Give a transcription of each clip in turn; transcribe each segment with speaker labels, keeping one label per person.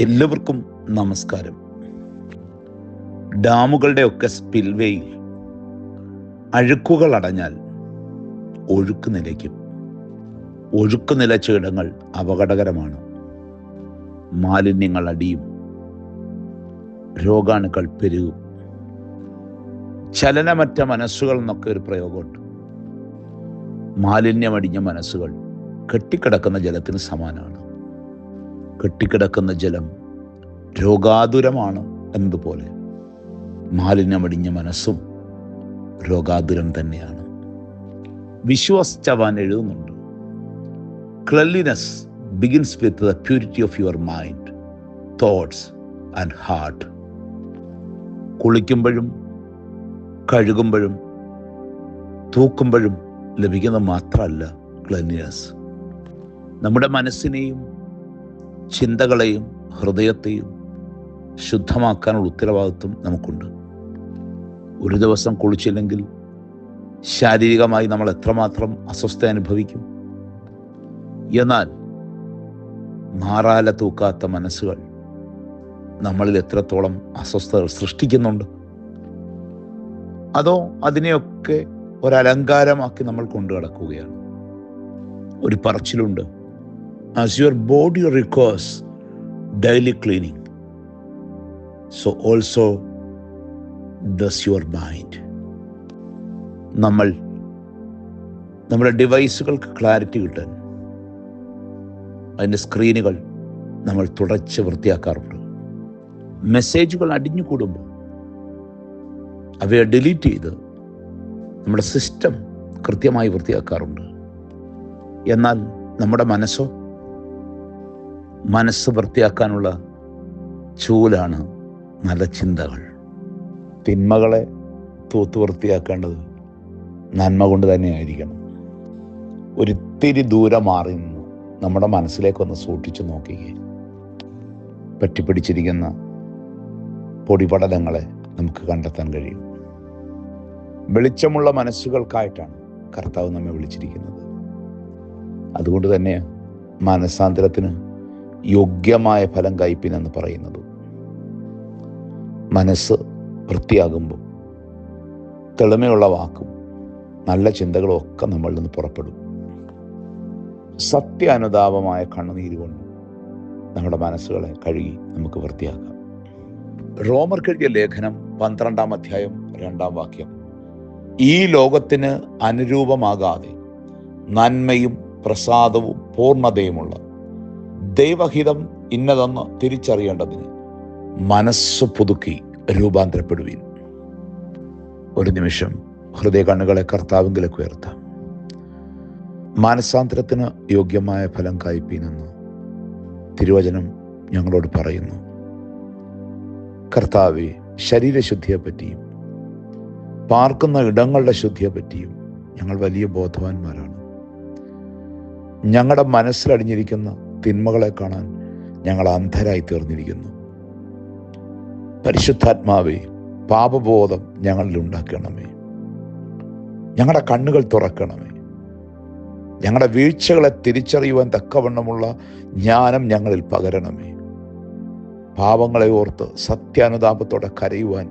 Speaker 1: എല്ലാവർക്കും നമസ്കാരം. ഡാമുകളുടെ ഒക്കെ സ്പിൽവേയിൽ അഴുക്കുകൾ അടഞ്ഞാൽ ഒഴുക്ക് നിലയ്ക്കും. ഒഴുക്ക് നിലച്ച ഇടങ്ങൾ അപകടകരമാണ്. മാലിന്യങ്ങൾ അടിയും. രോഗാണുക്കൾ പെരുകും. ചലനമറ്റ മനസ്സുകൾ എന്നൊക്കെ ഒരു പ്രയോഗമുണ്ട്. മാലിന്യമടിഞ്ഞ മനസ്സുകൾ കെട്ടിക്കിടക്കുന്ന ജലത്തിന് സമാനമാണ്. കെട്ടിക്കിടക്കുന്ന ജലം രോഗാതുരമാണ് എന്നതുപോലെ മാലിന്യമടിഞ്ഞ മനസ്സും രോഗാതുരം തന്നെയാണ്. വിശ്വാസ് ചവാൻ എഴുതുന്നുണ്ട്. Cleanliness begins with the purity of your mind thoughts and heart കുളിക്കുമ്പോഴും കഴുകുമ്പോഴും തൂക്കുമ്പോഴും ലഭിക്കുന്ന മാത്രമല്ല ക്ലീനിനെസ് നമ്മുടെ മനസ്സിനെയും ചിന്തകളെയും ഹൃദയത്തെയും ശുദ്ധമാക്കാനുള്ള ഉത്തരവാദിത്വം നമുക്കുണ്ട്. ഒരു ദിവസം കുളിച്ചില്ലെങ്കിൽ ശാരീരികമായി നമ്മൾ എത്രമാത്രം അസ്വസ്ഥ അനുഭവിക്കും? എന്നാൽ മാറാല തൂക്കാത്ത മനസ്സുകൾ നമ്മളിൽ എത്രത്തോളം അസ്വസ്ഥതകൾ സൃഷ്ടിക്കുന്നുണ്ട്? അതോ അതിനെയൊക്കെ ഒരലങ്കാരമാക്കി നമ്മൾ കൊണ്ടു കിടക്കുകയാണ് ഒരു പറച്ചിലുണ്ട്. As your body requires daily cleaning so also does your mind നമ്മൾ നമ്മുടെ ഡിവൈസുകൾക്ക് ക്ലാരിറ്റി കിട്ടാൻ അതിന്റെ സ്ക്രീനുകൾ നമ്മൾ തുടച്ച് വൃത്തിയാക്കാറുണ്ട്. മെസ്സേജുകൾ അടിഞ്ഞു കൂടുമ്പോൾ അവയെ ഡിലീറ്റ് ചെയ്ത് നമ്മുടെ സിസ്റ്റം കൃത്യമായി വൃത്തിയാക്കാറുണ്ട്. എന്നാൽ നമ്മുടെ മനസ്സോ മനസ്സ് വൃത്തിയാക്കാനുള്ള ചൂലാണ് നല്ല ചിന്തകൾ. തിന്മകളെ തൂത്ത് വൃത്തിയാക്കേണ്ടത് നന്മ കൊണ്ട് തന്നെയായിരിക്കണം. ഒരിത്തിരി ദൂരം മാറി നിന്ന് നമ്മുടെ മനസ്സിലേക്കൊന്ന് സൂക്ഷിച്ചു നോക്കുകയെ പറ്റിപ്പിടിച്ചിരിക്കുന്ന പൊടിപടലങ്ങളെ നമുക്ക് കണ്ടെത്താൻ കഴിയും. വെളിച്ചമുള്ള മനസ്സുകൾക്കായിട്ടാണ് കർത്താവ് നമ്മെ വിളിച്ചിരിക്കുന്നത്. അതുകൊണ്ട് തന്നെ മനസാന്തരത്തിന് യോഗ്യമായ ഫലം കയ്പിനെന്ന് പറയുന്നത്. മനസ്സ് വൃത്തിയാകുമ്പോൾ തെളിമയുള്ള വാക്കും നല്ല ചിന്തകളും ഒക്കെ നമ്മളിൽ നിന്ന് പുറപ്പെടും. സത്യാനുതാപമായ കണ്ണുനീര് കൊണ്ട് നമ്മുടെ മനസ്സുകളെ കഴുകി നമുക്ക് വൃത്തിയാക്കാം. റോമർ കഴുകിയ ലേഖനം പന്ത്രണ്ടാം അധ്യായം രണ്ടാം വാക്യം. ഈ ലോകത്തിന് അനുരൂപമാകാതെ നന്മയും പ്രസാദവും പൂർണതയുമുള്ള ദൈവഹിതം ഇന്നതെന്ന് തിരിച്ചറിയേണ്ടതിന് മനസ്സ് പുതുക്കി രൂപാന്തരപ്പെടുവീൻ. ഒരു നിമിഷം ഹൃദയ കണ്ണുകളെ കർത്താവിങ്കിലേക്ക് ഉയർത്താം. മാനസാന്തരത്തിന് യോഗ്യമായ ഫലം കായ്പീനെന്ന് തിരുവചനം ഞങ്ങളോട് പറയുന്നു. കർത്താവെ ശരീരശുദ്ധിയെപ്പറ്റിയും പാർക്കുന്ന ഇടങ്ങളുടെ ശുദ്ധിയെപ്പറ്റിയും ഞങ്ങൾ വലിയ ബോധവാന്മാരാണ്. ഞങ്ങളുടെ മനസ്സിലടിഞ്ഞിരിക്കുന്ന തിന്മകളെ കാണാൻ ഞങ്ങൾ അന്ധരായി തീർന്നിരിക്കുന്നു. പരിശുദ്ധാത്മാവേ പാപബോധം ഞങ്ങളിൽ ഉണ്ടാക്കണമേ. ഞങ്ങളുടെ കണ്ണുകൾ തുറക്കണമേ. ഞങ്ങളുടെ വീഴ്ചകളെ തിരിച്ചറിയുവാൻ തക്കവണ്ണമുള്ള ജ്ഞാനം ഞങ്ങളിൽ പകരണമേ. പാപങ്ങളെ ഓർത്ത് സത്യാനുതാപത്തോടെ കരയുവാൻ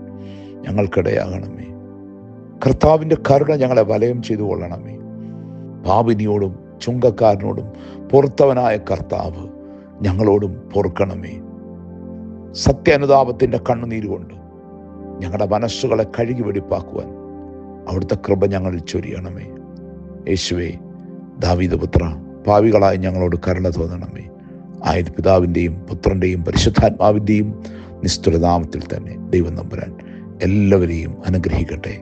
Speaker 1: ഞങ്ങൾക്കിടയാകണമേ. കർത്താവിന്റെ കരുണ ഞങ്ങളെ വലയം ചെയ്തു കൊള്ളണമേ. പാപിനിയോടും ചുങ്കക്കാരനോടും പൊറുത്തവനായ കർത്താവ് ഞങ്ങളോടും പൊറുക്കണമേ. സത്യാനുതാപത്തിന്റെ കണ്ണുനീര് കൊണ്ട് ഞങ്ങളുടെ മനസ്സുകളെ കഴുകി വെടിപ്പാക്കുവാൻ അവിടുത്തെ കൃപ ഞങ്ങളിൽ ചൊരിയണമേ. യേശുവേ ദാവീദപുത്ര പുത്ര പാവികളായി ഞങ്ങളോട് കരുണ തോന്നണമേ. ആയത് പിതാവിന്റെയും പുത്രന്റെയും പരിശുദ്ധാത്മാവിന്റെയും നിസ്തുലനാമത്തിൽ തന്നെ ദൈവം നമ്പുരാൻ എല്ലാവരെയും അനുഗ്രഹിക്കട്ടെ.